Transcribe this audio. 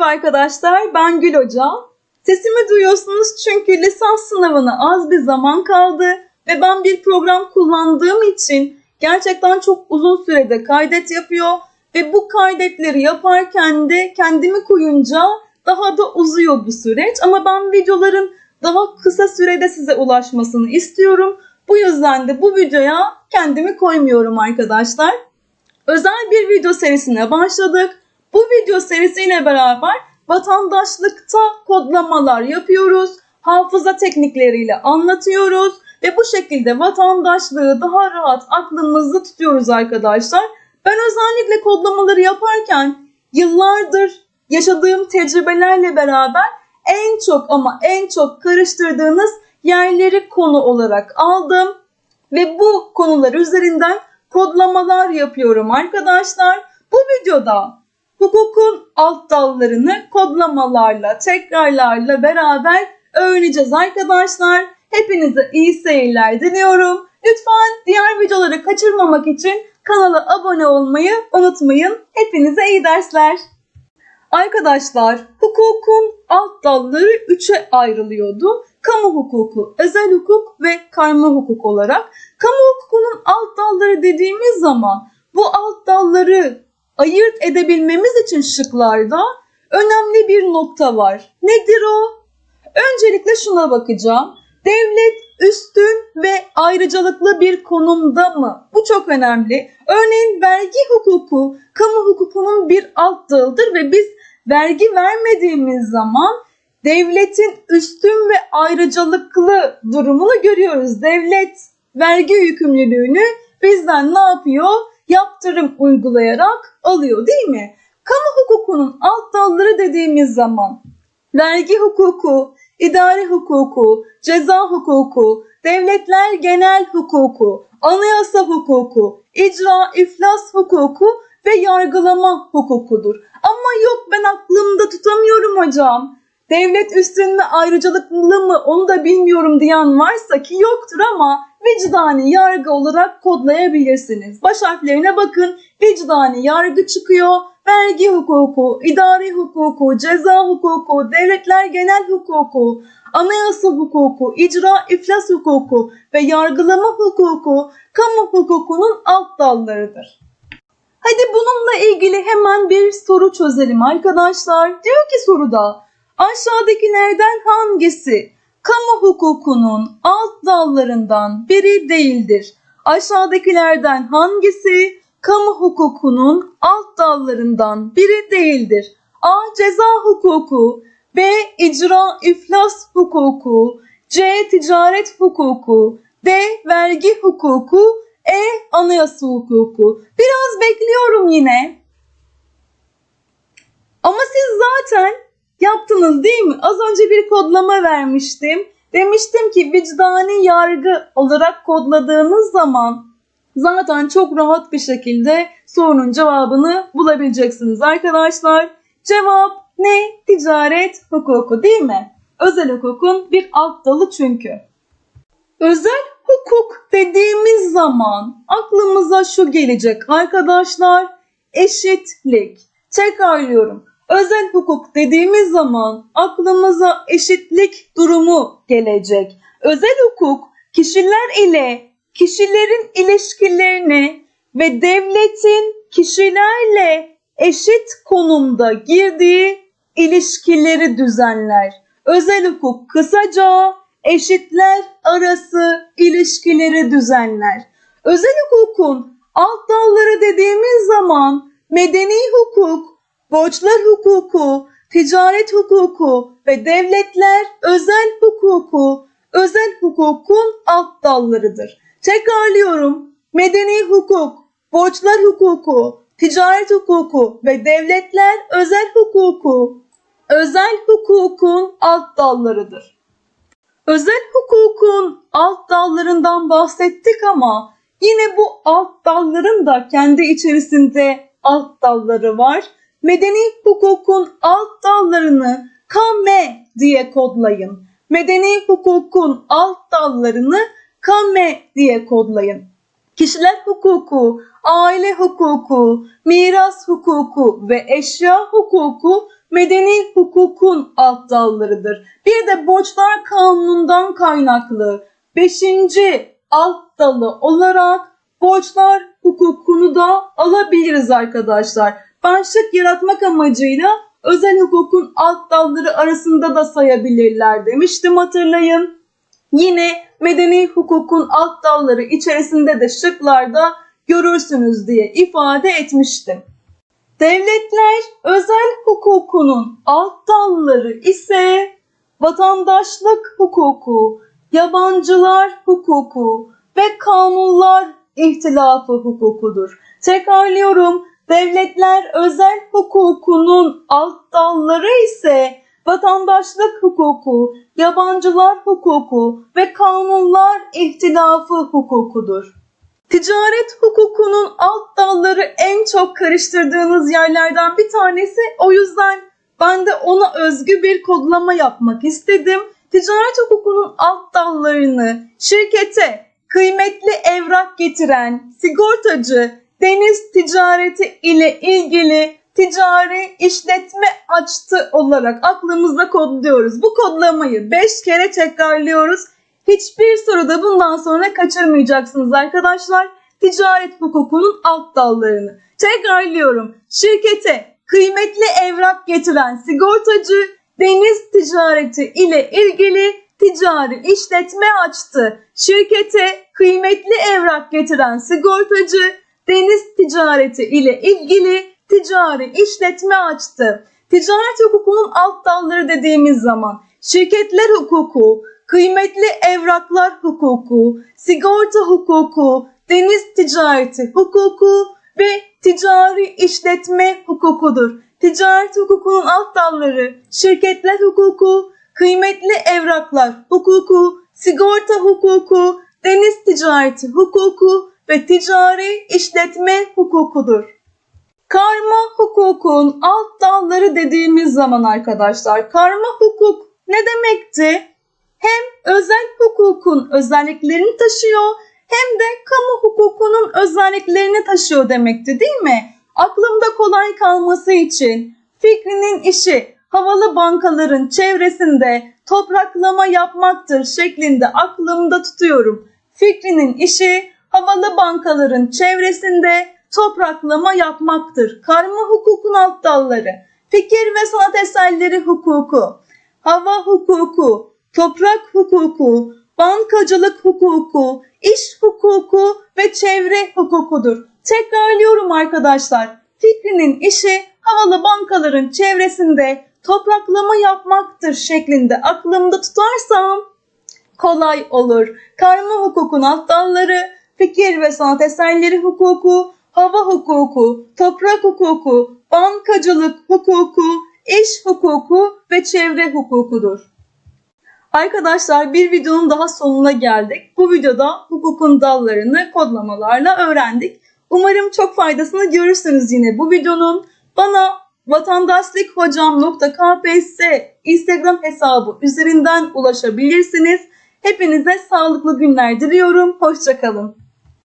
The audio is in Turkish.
Merhaba arkadaşlar, ben Gül Hoca. Sesimi duyuyorsunuz çünkü lisans sınavına az bir zaman kaldı ve ben bir program kullandığım için gerçekten çok uzun sürede kaydet yapıyor ve bu kaydetleri yaparken de kendimi koyunca daha da uzuyor bu süreç ama ben videoların daha kısa sürede size ulaşmasını istiyorum. Bu yüzden de bu videoya kendimi koymuyorum arkadaşlar. Özel bir video serisine başladık. Bu video serisiyle beraber vatandaşlıkta kodlamalar yapıyoruz. Hafıza teknikleriyle anlatıyoruz ve bu şekilde vatandaşlığı daha rahat aklımızda tutuyoruz arkadaşlar. Ben özellikle kodlamaları yaparken yıllardır yaşadığım tecrübelerle beraber en çok ama en çok karıştırdığınız yerleri konu olarak aldım ve bu konular üzerinden kodlamalar yapıyorum arkadaşlar. Bu videoda hukukun alt dallarını kodlamalarla, tekrarlarla beraber öğreneceğiz arkadaşlar. Hepinize iyi seyirler diliyorum. Lütfen diğer videoları kaçırmamak için kanala abone olmayı unutmayın. Hepinize iyi dersler. Arkadaşlar hukukun alt dalları üçe ayrılıyordu. Kamu hukuku, özel hukuk ve karma hukuk olarak. Kamu hukukunun alt dalları dediğimiz zaman bu alt dalları ayırt edebilmemiz için şıklarda önemli bir nokta var. Nedir o? Öncelikle şuna bakacağım. Devlet üstün ve ayrıcalıklı bir konumda mı? Bu çok önemli. Örneğin vergi hukuku kamu hukukunun bir alt dalıdır ve biz vergi vermediğimiz zaman devletin üstün ve ayrıcalıklı durumunu görüyoruz. Devlet vergi yükümlülüğünü bizden ne yapıyor? Yaptırım uygulayarak alıyor değil mi? Kamu hukukunun alt dalları dediğimiz zaman vergi hukuku, idari hukuku, ceza hukuku, devletler genel hukuku, anayasa hukuku, icra iflas hukuku ve yargılama hukukudur. Ama yok ben aklımda tutamıyorum hocam. Devlet üstün ve ayrıcalıklı mı onu da bilmiyorum diyen varsa ki yoktur ama vicdani yargı olarak kodlayabilirsiniz. Baş harflerine bakın vicdani yargı çıkıyor. Vergi hukuku, idari hukuku, ceza hukuku, devletler genel hukuku, anayasa hukuku, icra iflas hukuku ve yargılama hukuku kamu hukukunun alt dallarıdır. Hadi bununla ilgili hemen bir soru çözelim arkadaşlar. Diyor ki soruda aşağıdakilerden hangisi kamu hukukunun alt dallarından biri değildir? Aşağıdakilerden hangisi kamu hukukunun alt dallarından biri değildir? A. Ceza hukuku B. İcra iflas hukuku C. Ticaret hukuku D. Vergi hukuku E. Anayasa hukuku. Biraz bekliyorum yine. Ama siz zaten yaptınız değil mi? Az önce bir kodlama vermiştim. Demiştim ki vicdani yargı olarak kodladığınız zaman zaten çok rahat bir şekilde sorunun cevabını bulabileceksiniz arkadaşlar. Cevap ne? Ticaret hukuku değil mi? Özel hukukun bir alt dalı çünkü. Özel hukuk dediğimiz zaman aklımıza şu gelecek arkadaşlar. Eşitlik. Tekrarlıyorum. Özel hukuk dediğimiz zaman aklımıza eşitlik durumu gelecek. Özel hukuk kişiler ile kişilerin ilişkilerini ve devletin kişilerle eşit konumda girdiği ilişkileri düzenler. Özel hukuk kısaca eşitler arası ilişkileri düzenler. Özel hukukun alt dalları dediğimiz zaman medeni hukuk, borçlar hukuku, ticaret hukuku ve devletler özel hukuku, özel hukukun alt dallarıdır. Tekrarlıyorum. Medeni hukuk, borçlar hukuku, ticaret hukuku ve devletler özel hukuku, özel hukukun alt dallarıdır. Özel hukukun alt dallarından bahsettik ama yine bu alt dalların da kendi içerisinde alt dalları var. Medeni hukukun alt dallarını KAME diye kodlayın. Medeni hukukun alt dallarını KAME diye kodlayın. Kişiler hukuku, aile hukuku, miras hukuku ve eşya hukuku medeni hukukun alt dallarıdır. Bir de borçlar kanunundan kaynaklı 5. alt dalı olarak borçlar hukukunu da alabiliriz arkadaşlar. Ben şık yaratmak amacıyla özel hukukun alt dalları arasında da sayabilirler demiştim hatırlayın. Yine medeni hukukun alt dalları içerisinde de şıklarda görürsünüz diye ifade etmiştim. Devletler özel hukukunun alt dalları ise vatandaşlık hukuku, yabancılar hukuku ve kanunlar ihtilafı hukukudur. Tekrarlıyorum. Devletler özel hukukunun alt dalları ise vatandaşlık hukuku, yabancılar hukuku ve kanunlar ihtilafı hukukudur. Ticaret hukukunun alt dalları en çok karıştırdığınız yerlerden bir tanesi. O yüzden ben de ona özgü bir kodlama yapmak istedim. Ticaret hukukunun alt dallarını şirkete kıymetli evrak getiren sigortacı deniz ticareti ile ilgili ticari işletme açtı olarak aklımızda kodluyoruz. Bu kodlamayı 5 kere tekrarlıyoruz. Hiçbir soruda bundan sonra kaçırmayacaksınız arkadaşlar. Ticaret hukukunun alt dallarını. Tekrarlıyorum. Şirkete kıymetli evrak getiren sigortacı deniz ticareti ile ilgili ticari işletme açtı. Şirkete kıymetli evrak getiren sigortacı deniz ticareti ile ilgili ticari işletme açtı. Ticaret hukukunun alt dalları dediğimiz zaman şirketler hukuku, kıymetli evraklar hukuku, sigorta hukuku, deniz ticareti hukuku ve ticari işletme hukukudur. Ticaret hukukunun alt dalları şirketler hukuku, kıymetli evraklar hukuku, sigorta hukuku, deniz ticareti hukuku ve ticari işletme hukukudur. Karma hukukun alt dalları dediğimiz zaman arkadaşlar karma hukuk ne demekti? Hem özel hukukun özelliklerini taşıyor hem de kamu hukukunun özelliklerini taşıyor demekti değil mi? Aklımda kolay kalması için fikrinin işi havalı bankaların çevresinde topraklama yapmaktır şeklinde aklımda tutuyorum. Fikrinin işi havalı bankaların çevresinde topraklama yapmaktır. Karma hukukun alt dalları, fikir ve sanat eserleri hukuku, hava hukuku, toprak hukuku, bankacılık hukuku, iş hukuku ve çevre hukukudur. Tekrarlıyorum arkadaşlar. Fikrinin işi havalı bankaların çevresinde topraklama yapmaktır şeklinde aklımda tutarsam kolay olur. Karma hukukun alt dalları, fikir ve sanat eserleri hukuku, hava hukuku, toprak hukuku, bankacılık hukuku, iş hukuku ve çevre hukukudur. Arkadaşlar bir videonun daha sonuna geldik. Bu videoda hukukun dallarını kodlamalarla öğrendik. Umarım çok faydasını görürsünüz yine bu videonun. Bana vatandaşlıkhocam.kps Instagram hesabı üzerinden ulaşabilirsiniz. Hepinize sağlıklı günler diliyorum. Hoşçakalın.